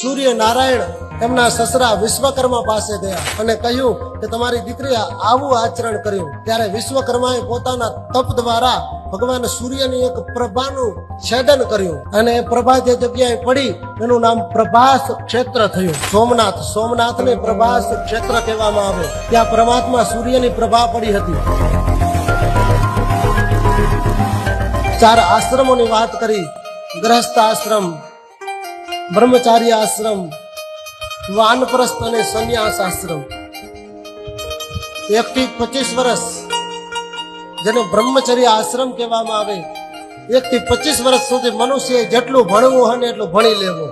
સૂર્ય નારાયણ એમના સસરા વિશ્વકર્મા પાસે ગયા અને કહ્યું કે તમારી દીકરી આવું આચરણ કર્યું. ત્યારે વિશ્વકર્માએ પોતાના તપ દ્વારા ભગવાન સૂર્યની એક પ્રભાનું છેદન કર્યું અને પ્રભા જે જગ્યાએ પડી એનું નામ પ્રભાસ ક્ષેત્ર થયું. સોમનાથ, સોમનાથને પ્રભાસ ક્ષેત્ર કહેવામાં આવે. ત્યાં પરમાત્મા સૂર્યની પ્રભા પડી હતી. ચાર આશ્રમોની વાત કરી. ગ્રહસ્થ આશ્રમ બ્રહ્મચારી આશ્રમ વાનપ્રસ્થ અને સંન્યાસ આશ્રમ એક થી પચીસ વર્ષ જેને બ્રહ્મચર્ય આશ્રમ કહેવામાં આવે એક થી પચીસ વર્ષ સુધી મનુષ્ય જેટલું ભણવું હોય ને એટલું ભણી લેવું.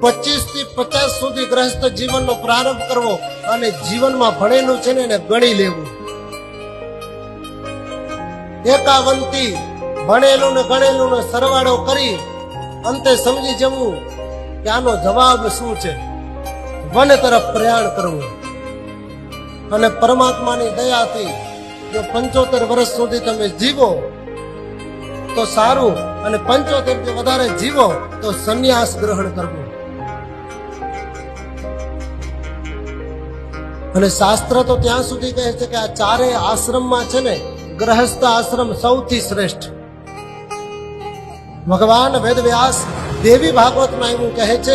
પચીસથી પચાસ સુધી ગ્રસ્ત જીવનનો પ્રારંભ કરવો અને જીવનમાં ભણેલું છે ને એને ગણી લેવું. એકાવંતી ભણેલું ને ગણેલું ને સરવાળો કરી અંતે સમજી જવું કે આનો જવાબ શું છે? વન તરફ પ્રયાણ કરવું. અને પરમાત્માની દયાથી જો પંચોતેર વર્ષ સુધી તમે જીવો, તો સારું. અને પંચોતેરથી વધારે જીવો, તો સંન્યાસ ગ્રહણ કરવો. અને શાસ્ત્ર તો ત્યાં સુધી કહે છે કે આ ચારેય આશ્રમમાં છે ને, ગ્રહસ્થ આશ્રમ સૌથી શ્રેષ્ઠ. ભગવાન વેદવ્યાસ દેવી ભાગવતમાં એવું કહે છે